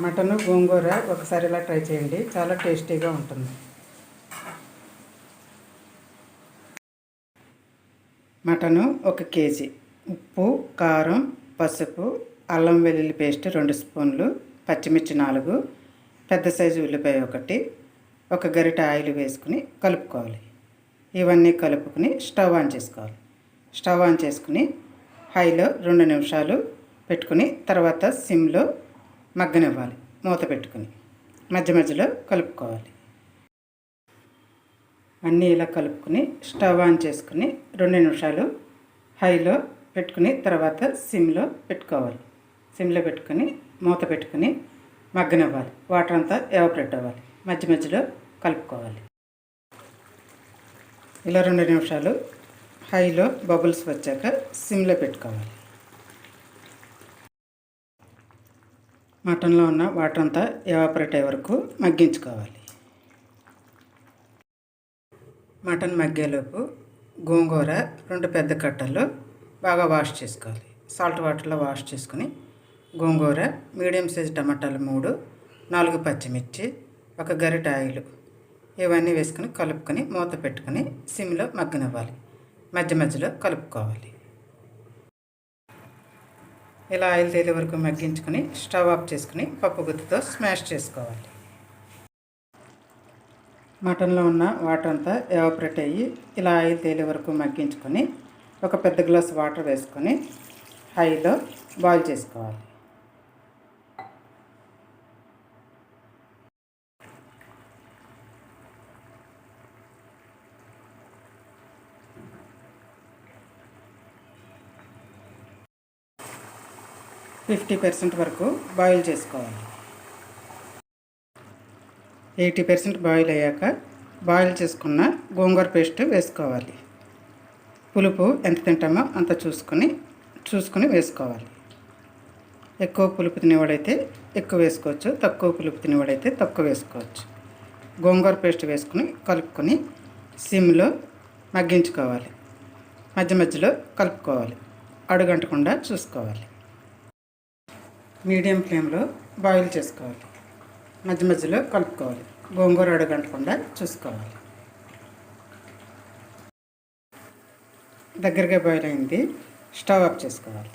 Mutton గోంగూర ఒకసారి ఇలా try చేయండి. చాలా టేస్టీగా ఉంటుంది. మటను ఒక కేజీ. ఉప్పు కారం పసుపు అల్లం వెల్లుల్లి పేస్ట్ రెండు స్పూన్లు పచ్చిమిర్చి నాలుగు పెద్ద సైజు ఉల్లిపాయ ఒకటి ఒక గరిట ఆయిల్ వేసుకుని కలుపుకోవాలి. ఇవన్నీ కలుపుకుని స్టవ్ ఆన్ చేసుకోవాలి. స్టవ్ ఆన్ చేసుకుని హైలో రెండు నిమిషాలు పెట్టుకుని తర్వాత సిమ్లో మగ్గనివ్వాలి. మూత పెట్టుకుని. మధ్య మధ్యలో కలుపుకోవాలి. అన్నీ ఇలా కలుపుకుని స్టవ్ ఆన్ చేసుకుని రెండు నిమిషాలు హైలో పెట్టుకుని తర్వాత సిమ్లో పెట్టుకోవాలి. సిమ్లో పెట్టుకుని మూత పెట్టుకుని మగ్గనివ్వాలి. వాటర్ అంతా ఎవాపరేట్ అవ్వాలి. మధ్య మధ్యలో కలుపుకోవాలి. ఇలా రెండు నిమిషాలు హైలో బబుల్స్ వచ్చాక సిమ్లో పెట్టుకోవాలి. మటన్లో ఉన్న వాటర్ అంతా ఎవాపరేట్ అయ్యే వరకు మగ్గించుకోవాలి. మటన్ మగ్గేలోపు గోంగూర రెండు పెద్ద కట్టలు బాగా వాష్ చేసుకోవాలి. సాల్ట్ వాటర్లో వాష్ చేసుకుని గోంగూర మీడియం సైజ్ టమాటాలు మూడు నాలుగు పచ్చిమిర్చి ఒక గరిట ఆయిల్ ఇవన్నీ వేసుకుని కలుపుకొని మూత పెట్టుకుని సిమ్లో మగ్గనివ్వాలి. మధ్య మధ్యలో కలుపుకోవాలి. ఇలా ఆయిల్ తేలే వరకు మగ్గించుకొని స్టవ్ ఆఫ్ చేసుకుని పప్పు గుత్తితో స్మాష్ చేసుకోవాలి. మటన్లో ఉన్న వాటర్ అంతా ఎవాపరేట్ అయ్యి ఇలా ఆయిల్ తేలే వరకు మగ్గించుకొని ఒక పెద్ద గ్లాస్ వాటర్ వేసుకొని హైలో బాయిల్ చేసుకోవాలి. ఫిఫ్టీ పర్సెంట్ వరకు బాయిల్ చేసుకోవాలి. ఎయిటీ పర్సెంట్ బాయిల్ అయ్యాక బాయిల్ చేసుకున్న గోంగూర పేస్ట్ వేసుకోవాలి. పులుపు ఎంత తింటామో అంత చూసుకొని చూసుకొని వేసుకోవాలి. ఎక్కువ పులుపు తినేవాడైతే ఎక్కువ వేసుకోవచ్చు తక్కువ పులుపు తినేవాడైతే తక్కువ వేసుకోవచ్చు. గోంగూర పేస్ట్ వేసుకుని కలుపుకొని సిమ్లో మగ్గించుకోవాలి. మధ్య మధ్యలో కలుపుకోవాలి. అడుగంటకుండా చూసుకోవాలి. మీడియం ఫ్లేమ్లో బాయిల్ చేసుకోవాలి. మధ్య మధ్యలో కలుపుకోవాలి. గోంగూర అడగంటకుండా చూసుకోవాలి. దగ్గరగా బాయిల్ అయింది. స్టవ్ ఆఫ్ చేసుకోవాలి.